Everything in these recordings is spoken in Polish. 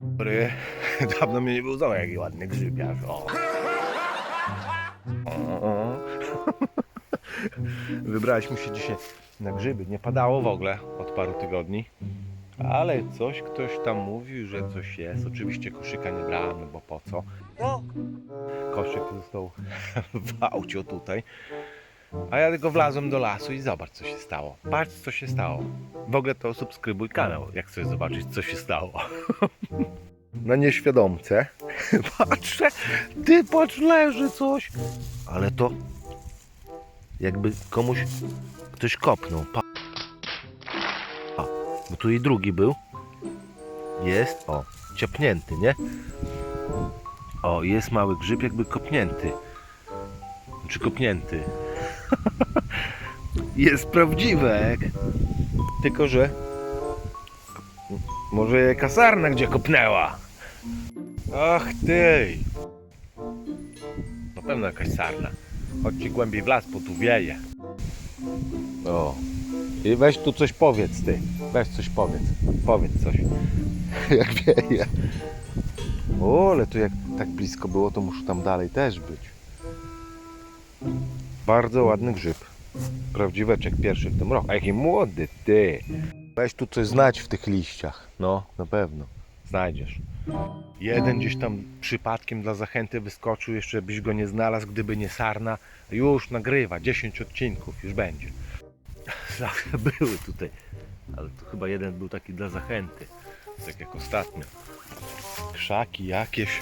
Dobry. Dawno mnie nie był domu, jaki ładny grzybiarz. O. O, o. Wybraliśmy się dzisiaj na grzyby. Nie padało w ogóle od paru tygodni. Ale coś ktoś tam mówił, że coś jest. Oczywiście koszyka nie brałem, no bo po co? Koszyk został w aucie tutaj. A ja tylko wlazłem do lasu i zobacz co się stało. Patrz co się stało. W ogóle to subskrybuj kanał, jak chcesz zobaczyć co się stało. Na nieświadomce. Patrzę, ty patrz, leży coś. Ale to jakby komuś ktoś kopnął. Pa- A, bo tu i drugi był. Jest, o, ciepnięty, nie? O, jest mały grzyb jakby kopnięty. Czy kopnięty. jest prawdziwek. Tylko, że może kasarna gdzie kopnęła. Ach ty. Na pewno jakaś sarna. Chodźcie głębiej w las, bo tu wieje. O. I weź tu coś powiedz ty. Weź coś powiedz. Powiedz coś. jak wieje. O, ale tu jak tak blisko było, to muszę tam dalej też być. Bardzo ładny grzyb. Prawdziweczek pierwszy w tym roku. A jaki młody ty. Weź tu coś znać w tych liściach. No, na pewno. Znajdziesz. Jeden gdzieś tam przypadkiem dla zachęty wyskoczył, jeszcze byś go nie znalazł, gdyby nie sarna. Już nagrywa, 10 odcinków już będzie. Zawsze były tutaj, ale tu chyba jeden był taki dla zachęty, tak jak ostatnio. Krzaki jakieś.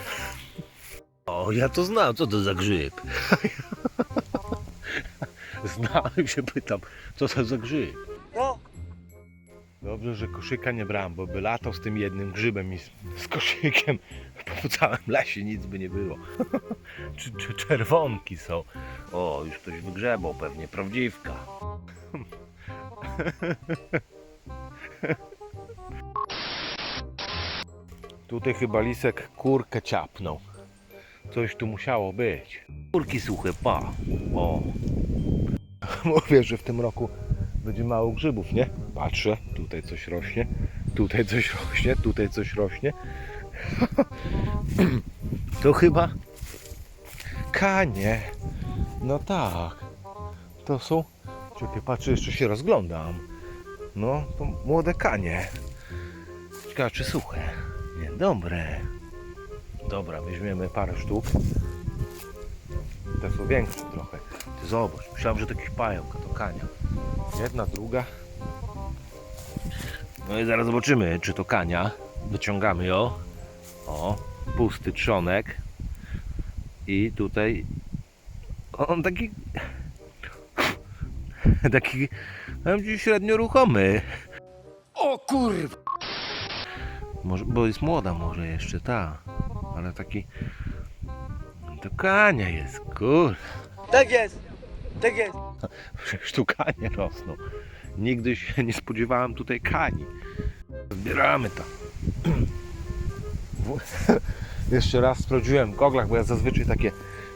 O, ja to znam, co to za grzyb? Znałem się, pytam, co to za grzyb? No, Dobrze, że koszyka nie brałem, bo by latał z tym jednym grzybem i z, z koszykiem po całym lesie nic by nie było. czy, czy czerwonki są? O, już ktoś wygrzebał, pewnie prawdziwka. Tutaj chyba lisek kurkę ciapnął. Coś tu musiało być. Kurki suche, pa. O. Mówię, że w tym roku będzie mało grzybów, nie? Patrzę, tutaj coś rośnie, tutaj coś rośnie, tutaj coś rośnie. To chyba kanie. No tak. To są. Czekaj, patrzę, jeszcze się rozglądam. No, to młode kanie. Ciekawe, czy suche. Nie, dobre. Dobra, weźmiemy parę sztuk. Te są większe trochę. Ty zobacz, myślałem, że to jakiś pająk, to kania. Jedna, druga. No i zaraz zobaczymy, czy to kania. Wyciągamy ją. O, pusty trzonek. I tutaj on taki taki średnio ruchomy. o kurwa. Może, bo jest młoda może jeszcze, ta. Ale taki to kania jest, kur. Tak jest, tak jest. Przecież tu kanie rosną. Nigdy się nie spodziewałem tutaj kani. Zbieramy to. Jeszcze raz sprawdziłem w goglach, bo ja zazwyczaj takie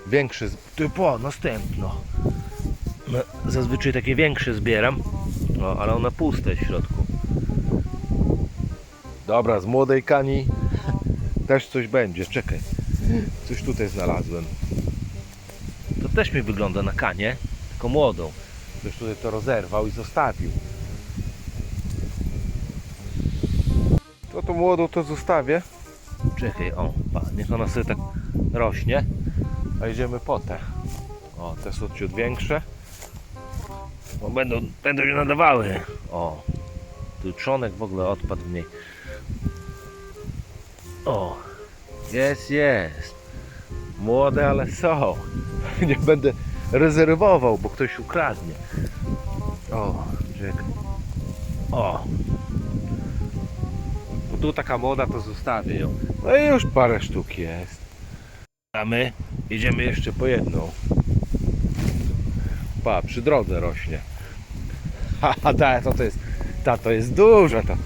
większe... z- Ty po, następno. No, Zazwyczaj takie większe zbieram. No, ale one puste w środku. Dobra, z młodej kani też coś będzie. Czekaj. Coś tutaj znalazłem. To też mi wygląda na kanie, tylko młodą. Ktoś tutaj to rozerwał i zostawił. To tą młodą to zostawię. Czekaj, o, pa, niech ona sobie tak rośnie. A idziemy po te. O, te są ciut większe. Bo będą, będą się nadawały. O, tu trzonek w ogóle odpadł w niej. O, jest, jest. Młode, ale są. Nie będę rezerwował, bo ktoś ukradnie. O, czekaj. O. Bo tu taka moda, to zostawię ją. No i już parę sztuk jest. A my idziemy jeszcze po jedną. Pa, przy drodze rośnie. Haha, ta, to, to jest, ta to jest duża ta.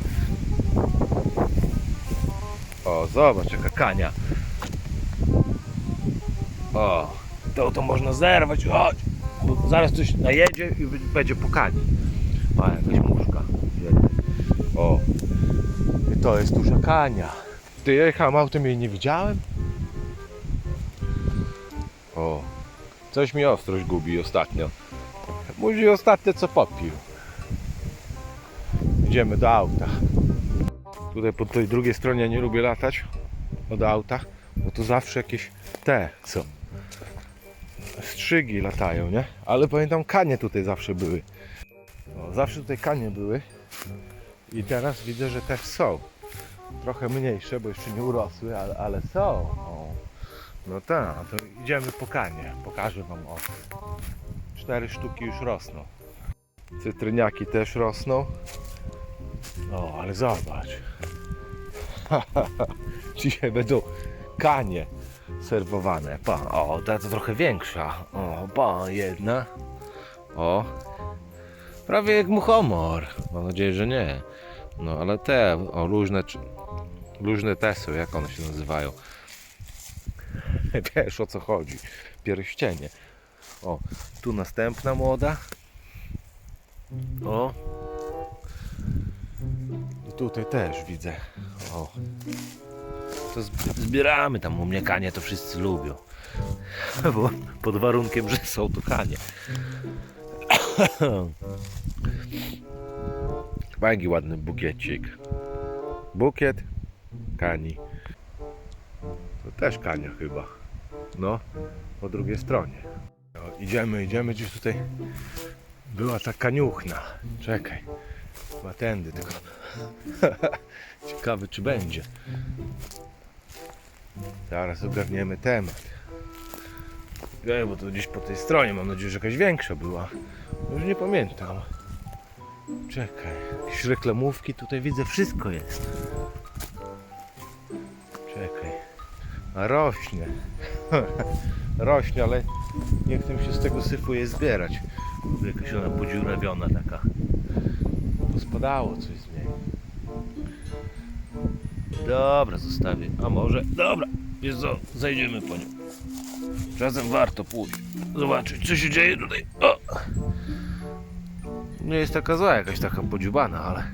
O, zobacz jaka kania. O, to to można zerwać. Chodź. Bo zaraz coś najedzie i będzie pukanie. Ma jakaś muszka. O. To jest duża kania. Ty jechałem autem i nie widziałem? O, coś mi ostrość gubi ostatnio. Musi ostatnio co popił. Idziemy do auta. Tutaj po tej drugiej stronie nie lubię latać od auta, bo tu zawsze jakieś te są. Strzygi latają, nie? Ale pamiętam kanie tutaj zawsze były. No, zawsze tutaj kanie były. I teraz widzę, że też są. Trochę mniejsze, bo jeszcze nie urosły, ale, ale są. O. No tak, to idziemy po kanie. Pokażę wam o. Cztery sztuki już rosną. Cytryniaki też rosną. O, ale zobacz. Dzisiaj będą kanie serwowane. Pa, o, ta to trochę większa. O, pa, jedna. O, prawie jak muchomor. Mam nadzieję, że nie. No, ale te, o, różne, różne te są, jak one się nazywają. Wiesz o co chodzi. Pierścienie. O, tu następna młoda. O. I tutaj też widzę. O. Zbieramy tam u mnie kanie, to wszyscy lubią. Bo pod warunkiem, że są to kanie. Fajny ładny bukiecik. Bukiet kani. To też kania chyba. No, po drugiej stronie. No, idziemy, idziemy gdzieś tutaj. Była ta kaniuchna. Czekaj. Chyba tędy tylko. Ciekawy czy będzie. Zaraz ogarniemy temat. Ej, bo to gdzieś po tej stronie, mam nadzieję, że jakaś większa była. Już nie pamiętam. Czekaj, jakieś reklamówki, tutaj widzę, wszystko jest. Czekaj. A rośnie. rośnie, ale nie chcę się z tego syfu je zbierać. Jakaś ona podziurawiona taka. Pospadało coś z. Dobra, zostawię. A może. Dobra, wiesz co, zajdziemy po nią. Czasem warto pójść. Zobaczyć, co się dzieje tutaj. O! Nie jest taka zła, jakaś taka podziubana, ale.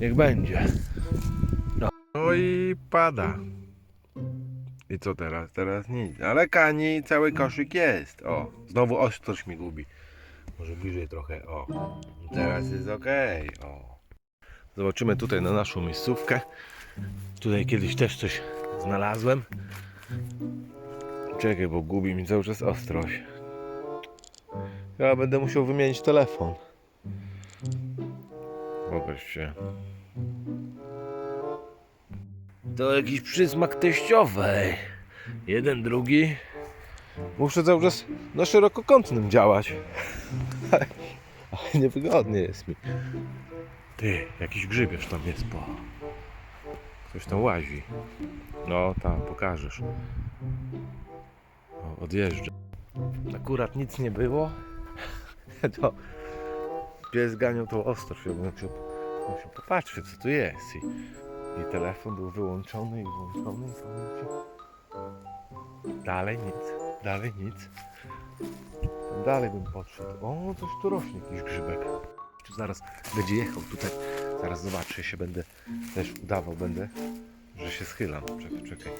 Niech będzie. No, no i pada. I co teraz? Teraz nic. Ale kani cały koszyk jest. O, znowu ostrość mi gubi. Może bliżej trochę. O, teraz jest ok. O. Zobaczymy tutaj na naszą miejscówkę. Tutaj kiedyś też coś znalazłem. Czekaj, bo gubi mi cały czas ostrość. Ja będę musiał wymienić telefon. Pokaż się. To jakiś przysmak teściowej. Jeden, drugi. Muszę cały czas na szerokokątnym działać. Ale niewygodnie jest mi. Ty, jakiś grzybierz tam jest, po. Ktoś tam łazi. No, tam, pokażesz. O, odjeżdża. Akurat nic nie było. To pies ganiał tą ostrość. Ja musiał, popatrzeć, co tu jest. I, I telefon był wyłączony i włączony. I ci, dalej nic, dalej nic. Dalej bym podszedł. O, coś tu rośnie, jakiś grzybek. Zaraz będzie jechał tutaj. Zaraz zobaczę, się będę też udawał, będę, że się schylam. Czekaj, czekaj.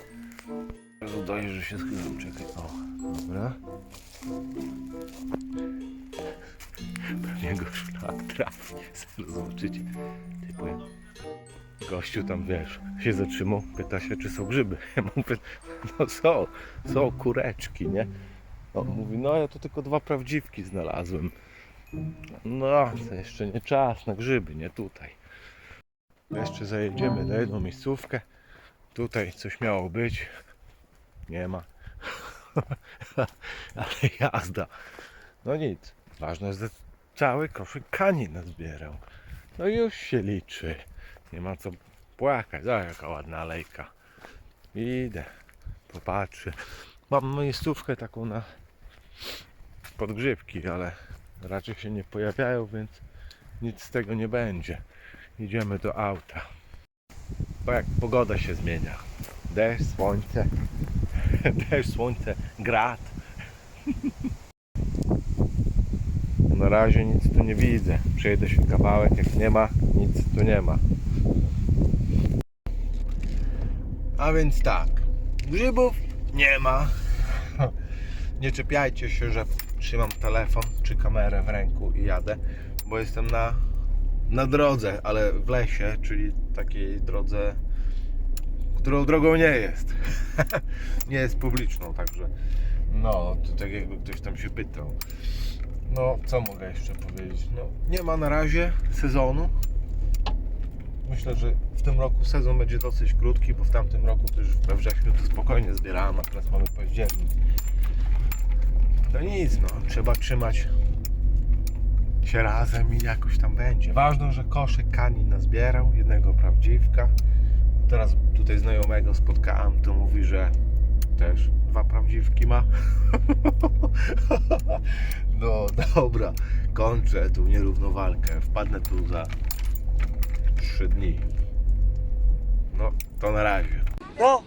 Teraz udaję, że się schylam, czekaj. O, dobra. Pewnie go szlak trafi. Zaraz zobaczycie. Ty. Gościu tam, wiesz, się zatrzymał, pyta się, czy są grzyby. Ja mówię, no są, są kureczki, nie? On mówi, no ja tu tylko dwa prawdziwki znalazłem. No, to jeszcze nie czas na grzyby, nie tutaj. Jeszcze zajedziemy na jedną miejscówkę. Tutaj coś miało być. Nie ma. Ale jazda. No nic. Ważne że cały koszyk kani nazbierał. No już się liczy. Nie ma co płakać. O, jaka ładna alejka. Idę. Popatrzę. Mam miejscówkę taką na podgrzybki, ale raczej się nie pojawiają, więc nic z tego nie będzie. Idziemy do auta. Bo jak pogoda się zmienia. Deszcz, słońce. Deszcz, słońce, grat. Na razie nic tu nie widzę. Przejdę się kawałek, jak nie ma, nic tu nie ma. A więc tak, grzybów nie ma. Nie czepiajcie się, że trzymam telefon czy kamerę w ręku i jadę, bo jestem na, na drodze, ale w lesie, czyli takiej drodze, którą drogą nie jest. nie jest publiczną, także no, to tak jakby ktoś tam się pytał. No, co mogę jeszcze powiedzieć? No, nie ma na razie sezonu. Myślę, że w tym roku sezon będzie dosyć krótki, bo w tamtym roku też we wrześniu to spokojnie zbierałem, a teraz mamy październik. To nic, no, trzeba trzymać się razem i jakoś tam będzie. Ważne, że koszyk Kani nazbierał, jednego prawdziwka. Teraz tutaj znajomego spotkałem, to mówi, że też dwa prawdziwki ma. No dobra, kończę tu nierówną walkę. Wpadnę tu za trzy dni. No, to na razie. No,